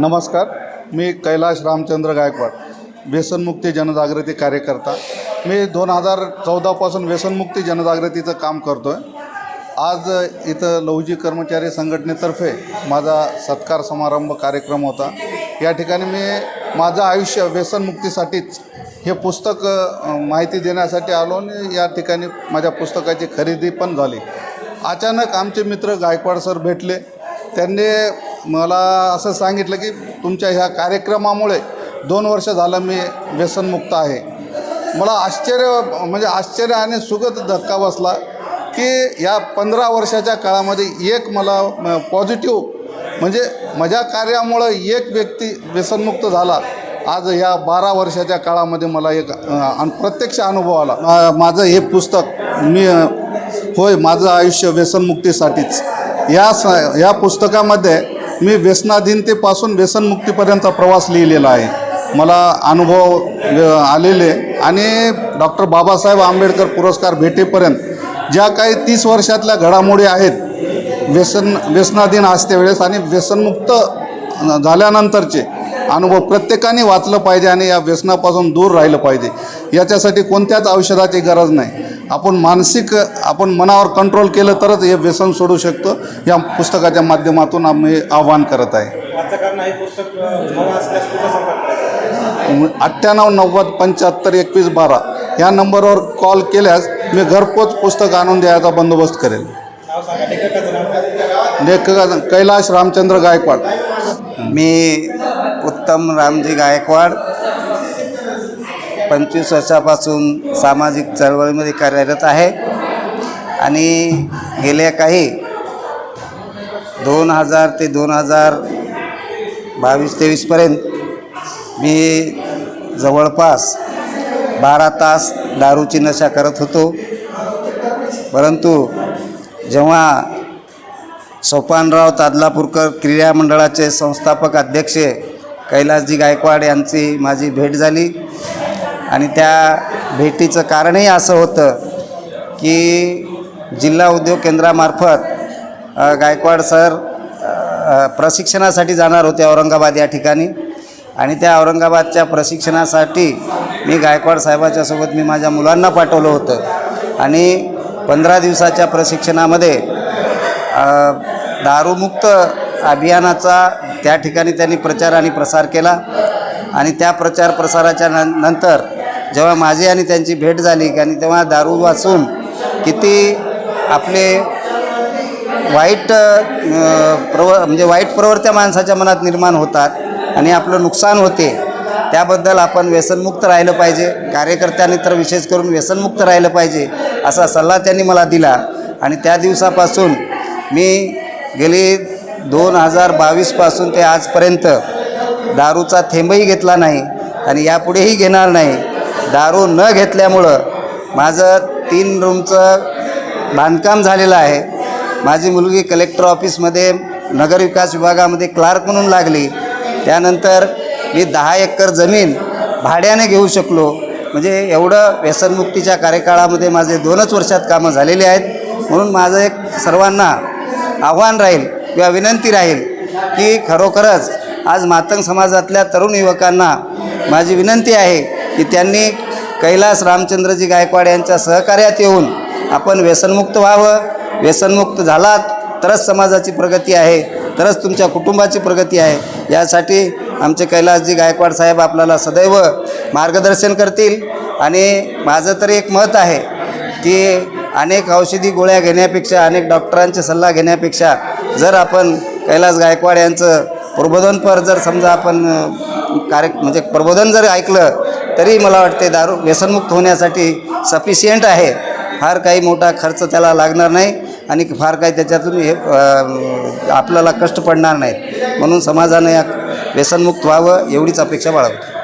नमस्कार मी कैलाश रामचंद्र गायकवाड व्यसनमुक्ती जनजागृती कार्यकर्ता. मी दोन हजार चौदापासून व्यसनमुक्ती जनजागृतीचं काम करतो आहे आज इथं लौजी कर्मचारी संघटनेतर्फे माझा सत्कार समारंभ कार्यक्रम होता. या ठिकाणी मी माझं आयुष्य व्यसनमुक्तीसाठीच हे पुस्तक माहिती देण्यासाठी आलो आणि या ठिकाणी माझ्या पुस्तकाची खरेदी पण झाली. अचानक आमचे मित्र गायकवाड सर भेटले. त्यांनी मला असं सांगितलं की तुमच्या ह्या कार्यक्रमामुळे दोन वर्ष झालं मी व्यसनमुक्त आहे. मला आश्चर्य म्हणजे आश्चर्य आणि सुखद धक्का बसला की या पंधरा वर्षाच्या काळामध्ये एक मला पॉझिटिव्ह म्हणजे माझ्या कार्यामुळं एक व्यक्ती व्यसनमुक्त झाला. आज या बारा वर्षाच्या काळामध्ये मला एक प्रत्यक्ष अनुभव आला. मा- माझं हे पुस्तक मी होय माझं आयुष्य व्यसनमुक्तीसाठीच. या स या पुस्तकामध्ये मी व्यसनाधीनतेपासून व्यसनमुक्तीपर्यंतचा प्रवास लिहिलेला आहे. मला अनुभव आलेले आणि डॉक्टर बाबासाहेब आंबेडकर पुरस्कार भेटेपर्यंत ज्या काही तीस वर्षातल्या घडामोडी आहेत व्यसन व्यसनाधीन असते वेळेस आणि व्यसनमुक्त झाल्यानंतरचे अनुभव प्रत्येकाने वाचलं पाहिजे आणि या व्यसनापासून दूर राहिलं पाहिजे. याच्यासाठी कोणत्याच औषधाची गरज नाही. आपण मानसिक आपण मनावर कंट्रोल केलं तरच हे व्यसन सोडू शकतो. या पुस्तकाच्या माध्यमातून आम्ही आव्हान करत आहे. हे अठ्ठ्याण्णव नव्वद पंच्याहत्तर एकवीस बारा या नंबरवर कॉल केल्यास मी घरपोच पुस्तक आणून द्यायचा बंदोबस्त करेल. नाव सांगा लेखकाचं नाव काय? लेखक कैलाश रामचंद्र गायकवाड. मी उत्तम रामजी गायकवाड पंचवीस वर्षापासून सामाजिक चळवळीमध्ये कार्यरत आहे. आणि गेल्या काही दोन हजार ते दोन हजार बावीस तेवीसपर्यंत मी जवळपास बारा तास दारूची नशा करत होतो. परंतु जेव्हा सोपानराव तादलापूरकर क्रीडा मंडळाचे संस्थापक अध्यक्ष कैलासजी गायकवाड यांची माझी भेट झाली आणि त्या भेटीचं कारणही असं होतं की जिल्हा उद्योग केंद्रामार्फत गायकवाड सर प्रशिक्षणासाठी जाणार होते औरंगाबाद या ठिकाणी. आणि त्या औरंगाबादच्या प्रशिक्षणासाठी मी गायकवाड साहेबाच्यासोबत मी माझ्या मुलांना पाठवलं होतं. आणि पंधरा दिवसाच्या प्रशिक्षणामध्ये दारूमुक्त अभियानाचा त्या ठिकाणी त्यांनी प्रचार आणि प्रसार केला. आणि त्या प्रचार प्रसाराच्या नंतर जेव्हा माझी आणि त्यांची भेट झाली आणि तेव्हा दारू वाचून किती आपले वाईट प्रव म्हणजे वाईट प्रवृत्त्या माणसाच्या मनात निर्माण होतात आणि आपलं नुकसान होते त्याबद्दल आपण व्यसनमुक्त राहिलं पाहिजे. कार्यकर्त्यांनी तर विशेष करून व्यसनमुक्त राहिलं पाहिजे असा सल्ला त्यांनी मला दिला. आणि त्या दिवसापासून मी गेली दोन हजार बावीसपासून ते आजपर्यंत दारूचा थेंबही घेतला नाही आणि यापुढेही घेणार नाही. दारू न घेतल्यामुळं माझं तीन रूमचं बांधकाम झालेलं आहे. माझी मुलगी कलेक्टर ऑफिसमध्ये नगरविकास विभागामध्ये क्लार्क म्हणून लागली. त्यानंतर मी दहा एकर जमीन भाड्याने घेऊ शकलो. म्हणजे एवढं व्यसनमुक्तीच्या कार्यकाळामध्ये माझे दोनच वर्षात कामं झालेली आहेत. म्हणून माझं एक सर्वांना आव्हान राहील किंवा विनंती राहील की खरोखरच आज मातंग समाजातल्या तरुण युवकांना माझी विनंती आहे की त्यांनी कैलास रामचंद्रजी गायकवाड यांच्या सहकार्यात येऊन आपण व्यसनमुक्त व्हावं. व्यसनमुक्त झालात तरच समाजाची प्रगती आहे तरच तुमच्या कुटुंबाची प्रगती आहे. यासाठी आमचे कैलासजी गायकवाड साहेब आपल्याला सदैव मार्गदर्शन करतील. आणि माझं तरी एक मत आहे की अनेक औषधी गोळ्या घेण्यापेक्षा अनेक डॉक्टरांचे सल्ला घेण्यापेक्षा जर आपण कैलास गायकवाड यांचं प्रबोधनपर जर समजा आपण कार्य म्हणजे प्रबोधन जर ऐकलं तरी मला वाटते दारू व्यसनमुक्त होण्यासाठी सफिशियंट आहे. फार काही मोठा खर्च त्याला लागणार नाही आणि फार काही त्याच्यातून हे आपल्याला कष्ट पडणार नाहीत. म्हणून समाजानं या व्यसनमुक्त व्हावं एवढीच अपेक्षा बाळगतो.